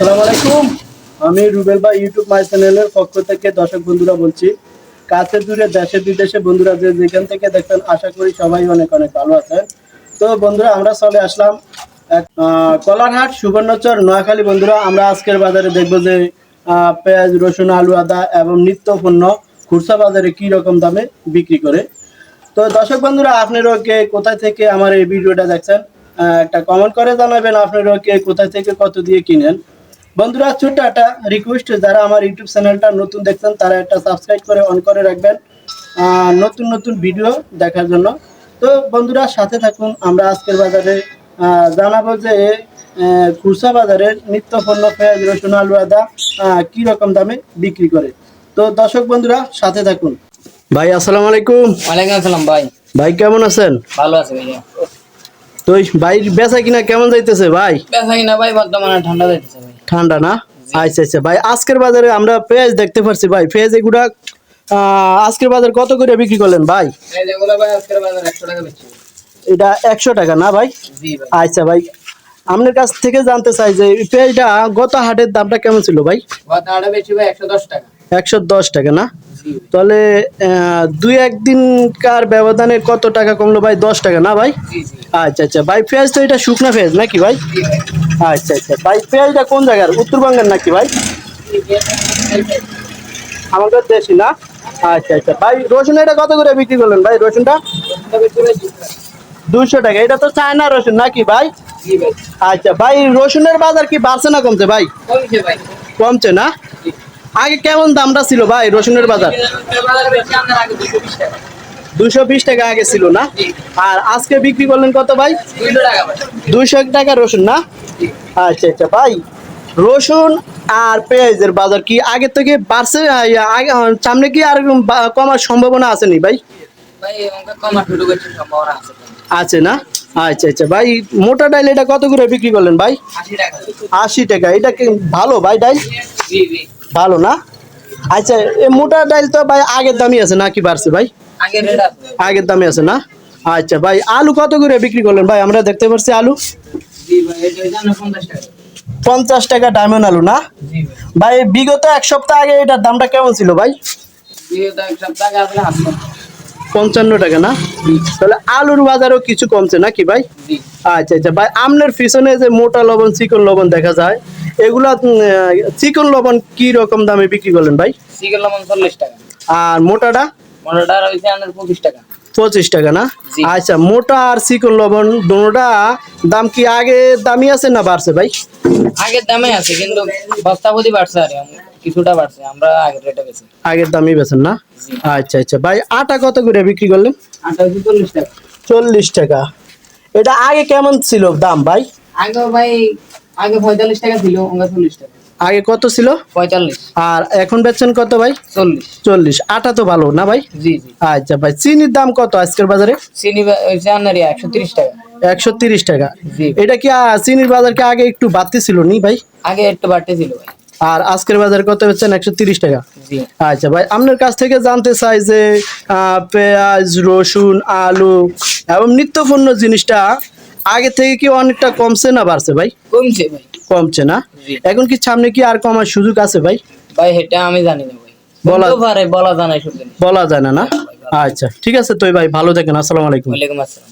আসসালামু আলাইকুম। আমি রুবেল বা ইউটিউব মাই চ্যানেলের পক্ষ থেকে দর্শক বন্ধুরা বলছি কাছে দূরে দেশে বিদেশে বন্ধুরা যে যেখান থেকে দেখবেন আশা করি সবাই অনেক অনেক ভালো আছেন। তো বন্ধুরা, আমরা চলে আসলাম কলারহাট, সুবর্ণচর, নোয়াখালী। বন্ধুরা, আমরা আজকের বাজারে দেখব যে পেঁয়াজ, রসুন, আলু, আদা এবং নিত্য পণ্য খুচরা বাজারে কি রকম দামে বিক্রি করে। তো দর্শক বন্ধুরা, আপনারা কে কোথায় থেকে আমার এই ভিডিওটা দেখছেন একটা কমেন্ট করে জানাবেন, আপনারা কে কোথায় থেকে কত দিয়ে কিনেন। বন্ধুরা ছোট্ট একটা রিকোয়েস্ট যারা আমার ইউটিউব চ্যানেলটা নতুন দেখছেন তারা একটা সাবস্ক্রাইব করে অন করে রাখবেন আহ, নতুন নতুন ভিডিও দেখার জন্য। তো বন্ধুরা সাথে থাকুন আমরা আজকের বাজারে জানাব যে খুচরা বাজারের নিত্য পণ্য পেঁয়াজ রসুন আলু আদা আহ, কি রকম দামে বিক্রি করে। তো দর্শক বন্ধুরা সাথে থাকুন। ভাই আসসালামু আলাইকুম। ওয়ালাইকুম আসসালাম ভাই। ভাই কেমন আছেন? ভালো আছে ভাইয়া। তো ভাই বেচা কিনা কেমন যাইতেছে ভাই? বেচা কিনা ভাই বর্তমানে ঠান্ডা যাইতেছে ভাই। ঠান্ডা না? আচ্ছা আচ্ছা। ভাই আজকের বাজারে আমরা পেঁয়াজ দেখতে পাচ্ছি ভাই পেঁয়াজ এগুলা আজকের বাজার কত করে বিক্রি করলেন ভাই? এটা একশো টাকা না ভাই? আচ্ছা ভাই আপনার কাছ থেকে জানতে চাই যে এই পেঁয়াজটা গত হাটের দামটা কেমন ছিল ভাই? একশো দশ টাকা। একশো দশ টাকা না? তাহলে দুই একদিনকার ব্যবধানে কত টাকা কমলো ভাই? দশ টাকা না ভাই? আচ্ছা আচ্ছা। ভাই পেঁয়াজ তো এটা শুকনা পেঁয়াজ নাকি ভাই। আচ্ছা আচ্ছা। ভাই পেঁয়াজটা কোন জায়গার? উত্তরবঙ্গের নাকি ভাই? আমাদের দেশি না? আচ্ছা আচ্ছা। ভাই রসুন এটা কত করে বিক্রি করলেন ভাই রসুনটা? দুশো টাকা। এটা তো চায়না রসুন নাকি ভাই? আচ্ছা ভাই রসুনের বাজার কি বাড়ছে না কমছে ভাই? কমছে না? আগে কেমন দামটা ছিল ভাই রসুনের বাজার? দুশো বিশ টাকা আগে ছিল না? আর আজকে বিক্রি করলেন কত ভাই? দুইশো টাকা রসুন না? আচ্ছা আচ্ছা ভাই, রসুন আর পেঁয়াজের বাজার কি আগে থেকে বাড়ছে? আগে সামনে কি আর কমার সম্ভাবনা আছে নি ভাই? আছে না? আচ্ছা আচ্ছা ভাই, মোটা ডাইল এটা কত করে বিক্রি করলেন ভাই? আশি টাকা। এটা কি ভালো ভাই ডাইল? ভালো না? আচ্ছা মোটা ডাইল তো ভাই আগের দামই আছে নাকি বাড়ছে ভাই? আগের দামে। আছে না? আচ্ছা ভাই আলু কত করে বিক্রি করলেন? ভাই আমরা দেখতে পাচ্ছি আলু। পঞ্চাশ টাকা। ডায়মন্ড আলু না? ভাই। বিগত এক সপ্তাহ আগে এটার দামটা কেমন ছিল ভাই? পঞ্চান্ন টাকা না? তাহলে আলুর বাজারও কিছু কমছে নাকি ভাই? আচ্ছা আচ্ছা ভাই আমনের পিছনে যে মোটা লবণ চিকন লবণ দেখা যায় এগুলা চিকন লবণ কি রকম দামে বিক্রি করলেন ভাই? সিগেল লবণ চল্লিশ টাকা। আর মোটাটা? মোটাটা রয়েছে আপনার পঁচিশ টাকা। পঁচিশ টাকা না? আচ্ছা মোটা আর চিকন লবণ দুটা দাম কি আগে দামি আছে না বাড়ছে ভাই? আগের দামে আছে কিন্তু বস্তা প্রতি বাড়ছে আর কিছুটা বাড়ছে আমরা আগের রেটে বেশি আগের দামই বেছেন না? আচ্ছা আচ্ছা ভাই আটা কত করে বিক্রি করলেন? আটা হচ্ছে চল্লিশ টাকা। চল্লিশ টাকা। এটা আগে কেমন ছিল দাম ভাই? আগে ভাই আগে পঁয়তাল্লিশ টাকা ছিল ওnga চল্লিশ টাকা। আগে কত ছিল? পঁয়তাল্লিশ। আর এখন বেচছেন কত ভাই? চল্লিশ। চল্লিশ। আটা তো ভালো না ভাই? জি আচ্ছা ভাই চিনির দাম কত আজকের বাজারে? চিনি একশো তিরিশ টাকা। একশো তিরিশ টাকা। জি। এটা কি চিনির বাজার কি আগে একটু বাড়তি ছিল নি ভাই? আগে একটু বাড়তে ছিল ভাই। আর আজকের বাজারে কত বেচছেন? একশো তিরিশ টাকা। জি। আচ্ছা ভাই আপনার কাছ থেকে জানতে চাই যে পেঁয়াজ রসুন আলু এবং নিত্যপণ্য জিনিসটা আগে থেকে কি অনেকটা কমছে না বাড়ছে ভাই? কমছে ভাই। কমছে না? এখন কি সামনে কি আর কমার সুযোগ আছে ভাই? ভাই এটা আমি জানি না ভাই। বলা- পারে বলা জানা বলা যায় না না? আচ্ছা ঠিক আছে তো ভাই ভালো থাকেন আসসালামু আলাইকুম। ওয়ালাইকুম আসসালাম।